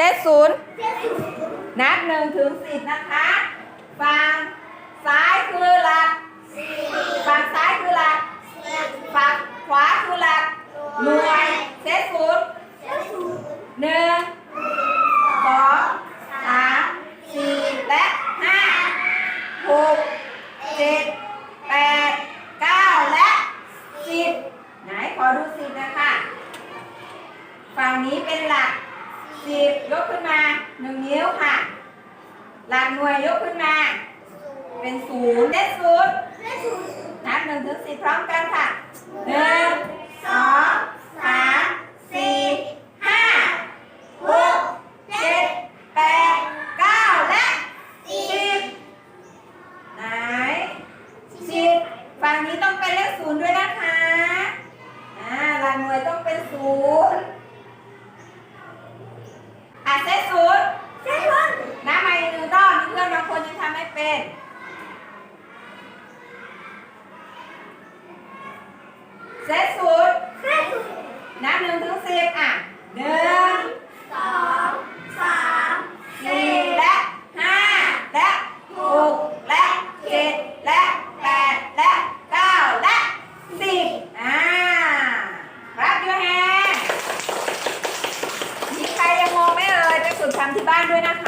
เซตศูนย์นับหนึ่งถึงสิบนะคะฝั่งซ้ายคือหลักฝั่งซ้ายคือหลักฝั่งขวาคือหลักหน่วยเซตศูนย์หนึ่งสองสามสี่และห้าหกเจ็ดแปดเก้าและสิบไหนขอดูสิบนะคะ ฝั่งนี้เป็นหลัก ยกขึ้นมาหนึ่งนิ้วค่ะ หลักหน่วยยกขึ้นมา เป็นศูนย์เลขศูนย์นับหนึ่งถึงสิบพร้อมกันค่ะหนึ่งสองสามสี่ห้าหกเจ็ดแปดเก้าและสิบไหนสิบฝั่งนี้ต้องเป็นเลขศูนย์ด้วยนะคะอ่าหลักหน่วยต้องเป็นศูนย์ อะเซตศูนย์น้ำมาอีกหนึ่งรอบมีเพื่อนบางคนยังทำไม่เป็นเซตศู มทำที่บ้านด้วยนะคะ